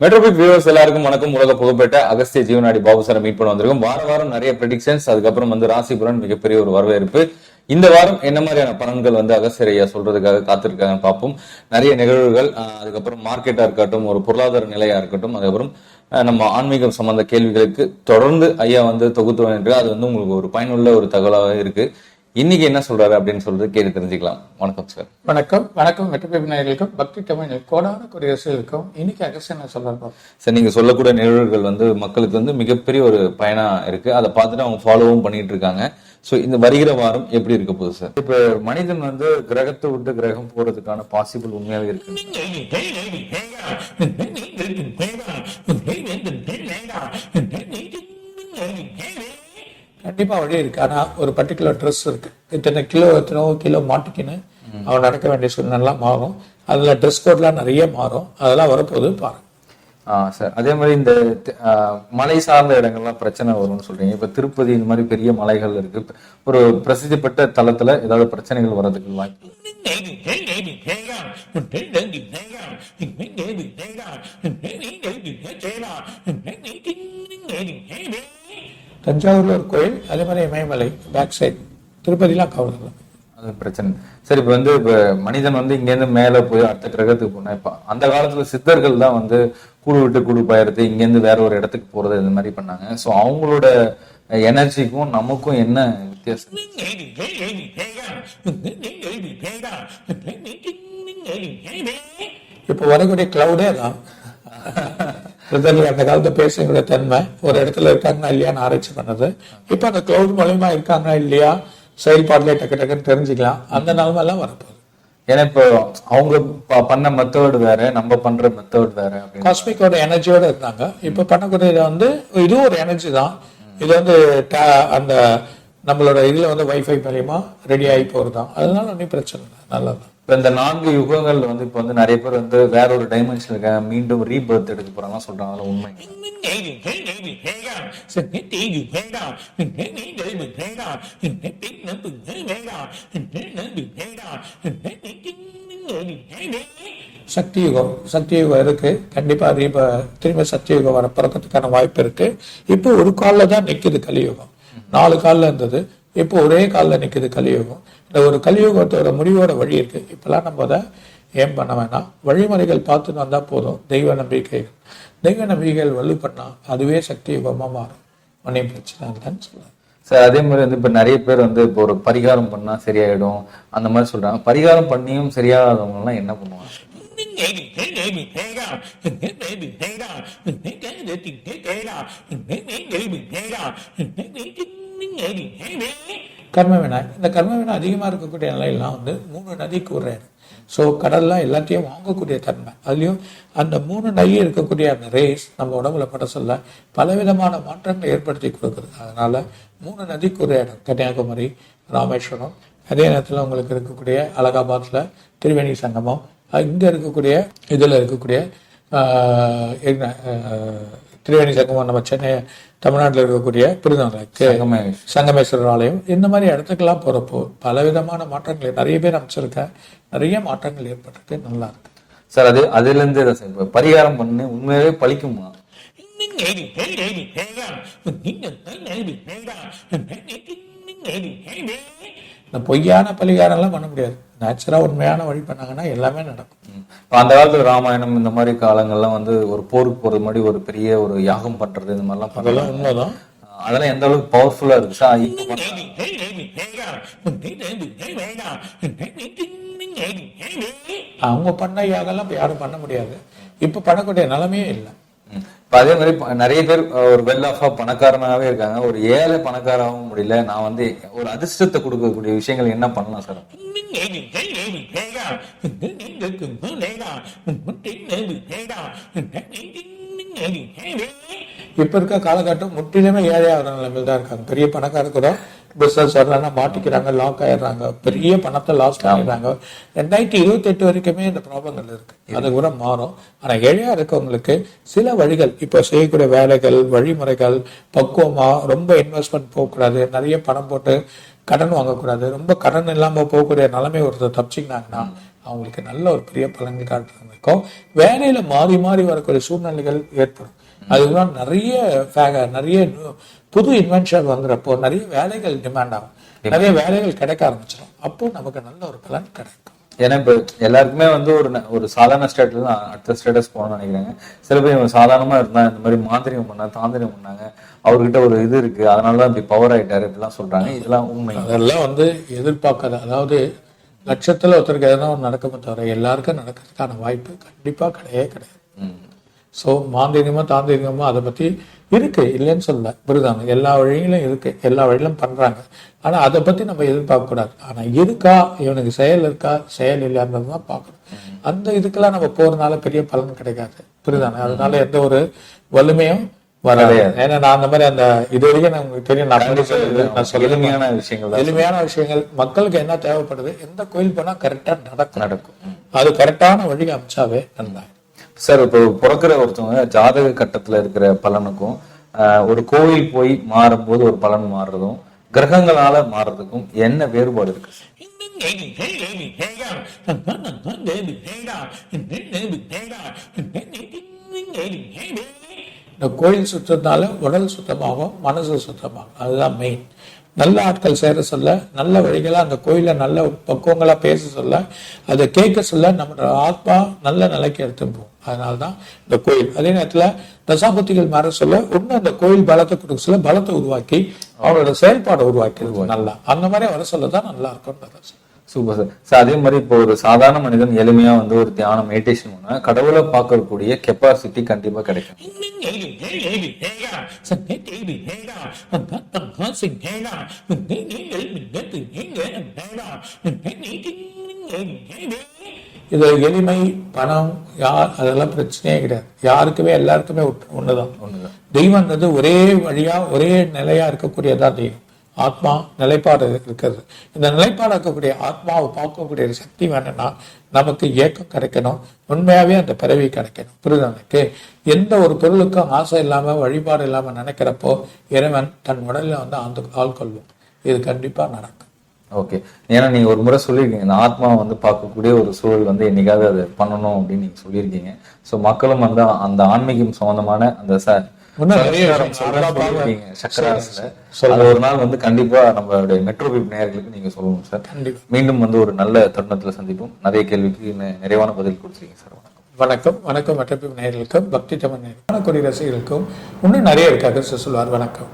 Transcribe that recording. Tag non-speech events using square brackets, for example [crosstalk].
மெட்ரோபிக் viewers எல்லாருக்கும் வணக்கம். உலக புகழ்பெற்ற அகஸ்திய ஜீவனாடி பாபு சார் மீட் பண்ண வந்திருக்கும். வார வாரம் நிறைய ப்ரெடிக்ஷன்ஸ் அதுக்கப்புறம் வந்து ராசிபுரன் மிகப்பெரிய ஒரு வரவேற்பு. இந்த வாரம் என்ன மாதிரியான பலன்கள் வந்து அகஸ்தியர் ஐயா சொல்றதுக்காக காத்திருக்காங்கன்னு பார்ப்போம். நிறைய நிகழ்வுகள் ஆஹ், அதுக்கப்புறம் மார்க்கெட்டா இருக்கட்டும் ஒரு பொருளாதார நிலையா இருக்கட்டும் அதுக்கப்புறம் நம்ம ஆன்மீகம் சம்பந்த கேள்விகளுக்கு தொடர்ந்து ஐயா வந்து தொகுத்து என்று அது வந்து உங்களுக்கு ஒரு பயனுள்ள ஒரு தகவலாக இருக்கு. இன்னைக்கு என்ன சொல்றாரு அப்படின்னு சொல்றது கேட்டு தெரிஞ்சுக்கலாம் வணக்கம் சார் வணக்கம் வணக்கம் வெற்றி நேயர்களுக்கும் பக்தி தமிழ் கோடான குடியரசுகளுக்கும் இன்னைக்கு அகஸ்ட் என்ன சொல்றாரு சார் நீங்க சொல்லக்கூடிய நிகழ்வுகள் வந்து மக்களுக்கு வந்து மிகப்பெரிய ஒரு பயனா இருக்கு அதை பார்த்துட்டு அவங்க ஃபாலோவும் பண்ணிட்டு இருக்காங்க சோ இந்த வருகிற வாரம் எப்படி இருக்க போகுது சார் இப்ப மனிதன் வந்து கிரகத்தை விட்டு கிரகம் போறதுக்கான பாசிபிள் உண்மையாவே இருக்கு கண்டிப்பா வழி இருக்கு. ஆனா ஒரு பர்டிகுலர் ட்ரெஸ் இருக்கு. இத்தனை கிலோ எத்தனோ கிலோ மாட்டிக்கின்னு அவன் நடக்க வேண்டிய சூழ்நிலாம் மாறும். அதுல ட்ரெஸ் கோட்லாம் நிறைய மாறும். அதெல்லாம் வரப்போகுது பாருங்க. ஆ சார். அதே மாதிரி இந்த மலை சார்ந்த இடங்கள்லாம் பிரச்சனை வரும்னு சொல்றீங்க. இப்ப திருப்பதி இந்த மாதிரி பெரிய மலைகள் இருக்கு. ஒரு பிரசித்தி பெற்ற தளத்துல ஏதாவது பிரச்சனைகள் வர்றதுக்கு வாய்ப்பு இருக்கு. [laughs] தஞ்சாவூர்ல ஒரு கோயில் அதே மாதிரி இமயமலை பேக் சைடு திருப்பதிலாம் கவலை அது பிரச்சனை. சரி இப்ப வந்து இப்ப மனிதன் வந்து இங்க இருந்து மேல போய் அடுத்த கிரகத்துக்கு போனா இப்ப அந்த காலத்துல சித்தர்கள் தான் வந்து கூடு விட்டு கூடு பாயறது இங்க இருந்து வேற ஒரு இடத்துக்கு போறது இந்த மாதிரி பண்ணாங்க. சோ அவங்களோட எனர்ஜிக்கும் நமக்கும் என்ன வித்தியாசம்? இப்போ வரக்கூடிய கிளவுடே தான் [laughs] பிரதர் அந்த காலத்துல பேசக்கூடிய தன்மை. ஒரு இடத்துல இருக்காங்கன்னா இல்லையான்னு ஆராய்ச்சி பண்ணது. இப்போ அந்த கிளவுட் மூலயமா இருக்காங்களா இல்லையா? செயல்பாடுல டக்கு டக்குன்னு தெரிஞ்சுக்கலாம். அந்த நிலைமை எல்லாம் வரப்போகுது. ஏன்னா இப்போ அவங்க பண்ண மெத்தட் வேற நம்ம பண்ற மெத்தட் வேற காஸ்மிக்கோட எனர்ஜியோட இருந்தாங்க. இப்போ பண்ணக்கூடியது வந்து இதுவும் ஒரு எனர்ஜி தான். இது வந்து அந்த நம்மளோட இதுல வந்து வைஃபை மூலியமா ரெடி ஆகி போறதுதான். அதனால ஒன்றும் பிரச்சனை இல்லை. நல்லது இப்போ இந்த நான்கு யுகங்கள் வந்து இப்போ வந்து நிறைய பேர் வந்து வேற ஒரு டைமென்ஷன் இருக்காங்க. மீண்டும் ரீபர்த் எடுக்க போறாங்க சொல்றாங்க அதெல்லாம் உண்மை. சக்தி யுகம் சக்தி யுகம் இருக்கு. கண்டிப்பா ரீப திரும்ப சக்தி யுகம் வர பிறக்கிறதுக்கான வாய்ப்பு இருக்கு. இப்போ ஒரு காலில் தான் நிற்குது கலியுகம். நாலு காலில் இருந்தது. இப்போ ஒரே காலில் நிக்குது கலியுகம். இந்த ஒரு கலியுகத்தோட முடிவோட வழி இருக்கு. இப்பெல்லாம் நம்ம அதை ஏன் பண்ண வேணாம்? வழிமுறைகள் பார்த்துட்டு வந்தா போதும். தெய்வ நம்பிக்கைகள் தெய்வ நம்பிக்கைகள் வலு பண்ணா அதுவே சக்தி யுகமா மாறும். ஒன்றையும் பிரச்சனை இல்லைன்னு சொல்லுவேன் சார் அதே மாதிரி வந்து இப்ப நிறைய பேர் வந்து இப்போ ஒரு பரிகாரம் பண்ணா சரியாயிடும். அந்த மாதிரி சொல்றாங்க. பரிகாரம் பண்ணியும் சரியாகாதவங்க எல்லாம் என்ன பண்ணுவாங்க? [laughs] கர்ம இந்த கர்ம வினா அதிகமாக இருக்கக்கூடிய நிலையெல்லாம் வந்து மூணு நதிக்கு விடுறாரு ஸோ கடல்லாம் எல்லாத்தையும் வாங்கக்கூடிய தன்மை. அதுலேயும் அந்த மூணு நதி இருக்கக்கூடிய அந்த ரேஸ் நம்ம உடம்புல பட சொல்ல பலவிதமான மாற்றங்களை ஏற்படுத்தி கொடுக்குறது அதனால மூணு நதிக்கு ஒரு இடம் கன்னியாகுமரி ராமேஸ்வரம். அதே நேரத்தில் உங்களுக்கு இருக்கக்கூடிய அலகாபாத்தில் திருவேணி சங்கமம். இங்கே இருக்கக்கூடிய இதில் இருக்கக்கூடிய என்ன, திரிவேணி சங்கமம் நம்ம சென்னை தமிழ்நாட்டில் இருக்கக்கூடிய சங்கமேஷ். சங்கமேஸ்வரர். ஆலயம். இந்த மாதிரி இடத்துக்கெல்லாம் போறப்போ பலவிதமான மாற்றங்கள் நிறைய பேர் அமைச்சிருக்கேன் நிறைய மாற்றங்கள் ஏற்பட்டிருக்கு. நல்லா இருக்கு. சார் அது அதுல இருந்து தான் சார் பரிகாரம் பண்ணி உண்மையாவே பழிக்குமா? இந்த பொய்யான பரிகாரம்லாம் பண்ண முடியாது நேச்சுரா உண்மையான வழி பண்ணாங்கன்னா எல்லாமே நடக்கும். இப்ப அந்த காலத்துல ராமாயணம் இந்த மாதிரி காலங்கள்லாம் வந்து ஒரு போருக்கு போறது மாதிரி ஒரு பெரிய ஒரு யாகம் பண்றது இந்த மாதிரிலாம் பண்ணலாம் அதெல்லாம் உண்மைதான் அதெல்லாம் எந்த அளவுக்கு பவர்ஃபுல்லா இருக்கு சார் அவங்க பண்ண யாகெல்லாம் இப்ப யாரும் பண்ண முடியாது இப்ப பண்ணக்கூடிய நிலைமையே இல்லை. இப்போ அதே மாதிரி நிறைய பேர் ஒரு வெல் ஆஃபா பணக்காரனாகவே இருக்காங்க. ஒரு ஏழை பணக்காராகவும் முடியல. நான் வந்து ஒரு அதிர்ஷ்டத்தை கொடுக்கக்கூடிய விஷயங்கள் என்ன பண்ணலாம் சார்? இப்ப இருக்க காலகட்டம் முற்றிலுமே ஏழையாகிற நிலைமையில் தான் இருக்காங்க. பெரிய பணக்காரர் கூட பிசினஸ் வரலன்னா மாட்டிக்கிறாங்க லாக் ஆயிடுறாங்க பெரிய பணத்தை லாஸ் பண்ணிடுறாங்க. ரெண்டாயிரத்தி இருபத்தி எட்டு வரைக்குமே இந்த ப்ராப்ளங்கள் இருக்கு. அது கூட மாறும். ஆனா ஏழையா இருக்கவங்களுக்கு சில வழிகள் இப்போ செய்யக்கூடிய வேலைகள் வழிமுறைகள் பக்குவமா ரொம்ப இன்வெஸ்ட்மெண்ட் போகக்கூடாது. நிறைய பணம் போட்டு கடன் வாங்கக்கூடாது. ரொம்ப கடன் இல்லாம போகக்கூடிய நிலைமை ஒருத்தர் தப்பிச்சிங்கனாங்கன்னா அவங்களுக்கு நல்ல ஒரு பெரிய பலன்கள் காட்டுறதுக்கும் வேலையில மாறி மாறி வரக்கூடிய சூழ்நிலைகள் ஏற்படும். அதுதான் நிறைய நிறைய புது இன்வென்ஷன் வந்துறப்போ நிறைய வேலைகள் டிமாண்ட் ஆகும். நிறைய வேலைகள் கிடைக்க ஆரம்பிச்சிடும். அப்போ நமக்கு நல்ல ஒரு பலன் கிடைக்கும். ஏன்னா இப்ப எல்லாருக்குமே வந்து ஒரு ஒரு சாதாரண ஸ்டேட்ல தான் அடுத்த ஸ்டேட்டஸ் போகணும்னு நினைக்கிறாங்க. சில பேர் இவங்க சாதாரணமா இருந்தா இந்த மாதிரி மாந்திரிகம் பண்ணா தாந்திரிகம் பண்ணாங்க. அவர்கிட்ட ஒரு இது இருக்கு. அதனாலதான் இப்படி பவர் ஆயிட்டாரு இப்படிலாம் சொல்றாங்க. இதெல்லாம் உண்மை. அதெல்லாம் வந்து எதிர்பார்க்காத அதாவது லட்சத்துல ஒருத்தருக்கு எதனா ஒன்று நடக்குமே தவிர எல்லாருக்கும் நடக்கிறதுக்கான வாய்ப்பு கண்டிப்பா கிடையவே கிடையாது. ஸோ மாந்திரிகமோ தாந்திரிகமோ அதை பத்தி இருக்கு இல்லைன்னு சொல்லல. புரியுதாங்க? எல்லா வழியிலும் இருக்கு. எல்லா வழியிலும் பண்றாங்க. ஆனா அதை பத்தி நம்ம எதிர்பார்க்க கூடாது. ஆனா இருக்கா? இவனுக்கு செயல் இருக்கா? செயல் இல்லைன்றது தான் பார்க்கணும். அந்த இதுக்கெல்லாம் நம்ம போறதுனால பெரிய பலன் கிடைக்காது. புரியுதானே அதனால எந்த ஒரு வலிமையும் வராது. ஏன்னா நான் அந்த மாதிரி அந்த இது வரைக்கும் நான் உங்களுக்கு தெரியும். நான் எளிமையான விஷயங்கள் எளிமையான விஷயங்கள். மக்களுக்கு என்ன தேவைப்படுது? எந்த கோயில் போனா கரெக்டா நடக்கும். நடக்கும். அது கரெக்டான வழி அமைச்சாவே நல்லா சார் இப்போ பிறக்கிற ஒருத்தவங்க ஜாதக கட்டத்துல இருக்கிற பலனுக்கும் ஒரு கோவில் போய் மாறும்போது ஒரு பலன் மாறுறதும் கிரகங்களால மாறுறதுக்கும் என்ன வேறுபாடு இருக்கு இந்த கோயில் சுத்தத்தினால உடல் சுத்தமாகும் மனசு சுத்தமாகும். அதுதான் மெயின் நல்ல ஆட்கள் சேர சொல்ல நல்ல வழிகளா அந்த கோயில நல்ல பக்குவங்களா பேச சொல்ல அதை கேட்க சொல்ல நம்மளோட ஆத்மா நல்ல நிலைக்கு எடுத்து போகும் அதனாலதான் இந்த கோயில் அதே நேரத்துல தசாபுத்திகள் மாற சொல்ல இன்னும் அந்த கோயில் பலத்தை கொடுக்க சொல்ல பலத்தை உருவாக்கி அவங்களோட செயல்பாடை உருவாக்கி நல்லா அந்த மாதிரி வர சொல்ல தான் நல்லா இருக்கும் சூப்பர் சார் சார் அதே மாதிரி இப்போ ஒரு சாதாரண மனிதன் எளிமையா வந்து ஒரு தியானம் மெடிடேஷன் பண்ணா கடவுளை பார்க்கக்கூடிய கெப்பாசிட்டி கண்டிப்பா கிடைக்கும் இது எளிமை பணம் யார் அதெல்லாம் பிரச்சனையே கிடையாது. யாருக்குமே எல்லாருக்குமே ஒட்டு- ஒண்ணுதான். தெய்வம்ன்றது ஒரே வழியா ஒரே நிலையா இருக்கக்கூடியதா தெய்வம். ஆத்மா நிலைப்பாடு இருக்கிறது. இந்த நிலைப்பாடு இருக்கக்கூடிய ஆத்மாவை பார்க்கக்கூடிய ஒரு சக்தி வேணும்னா நமக்கு ஏக்கம் கிடைக்கணும். உண்மையாவே அந்த பிறவி கிடைக்கணும். புரியுதா எனக்கு? எந்த ஒரு பொருளுக்கும் ஆசை இல்லாம வழிபாடு இல்லாம நினைக்கிறப்போ இறைவன் தன் உடல்ல வந்து ஆண்டு ஆள்கொள்ளும் இது கண்டிப்பா நடக்கும். ஓகே. ஏன்னா நீங்க ஒரு முறை சொல்லியிருக்கீங்க இந்த ஆத்மாவை வந்து பார்க்கக்கூடிய ஒரு சூழல் வந்து என்னைக்காவது அதை பண்ணணும் அப்படின்னு நீங்க சொல்லியிருக்கீங்க. சோ மக்களும் வந்து அந்த ஆன்மீகம் சம்பந்தமான அந்த ச இன்னும் நிறைய சக்கரம் விஷயம் சொல்றேன் சொல்லியிருக்கீங்க. சக்கராஸ்ல அது ஒரு நாள் வந்து கண்டிப்பா நம்மளுடைய மெட்ரோ பிப் நேயர்களுக்கு நீங்க சொல்லணும் சார். மீண்டும் வந்து ஒரு நல்ல தருணத்துல சந்திப்போம். நிறைய கேள்விக்கு நிறைவான பதில் கொடுத்துருக்கீங்க சார். வணக்கம். வணக்கம். வணக்கம். மற்றபி நேயர்களுக்கும் பக்தி தமிழ் நேயர்களுக்கும் கொடி ரசிகர்களுக்கும். இன்னும் நிறைய இருக்காக சொல்லுவார். வணக்கம்.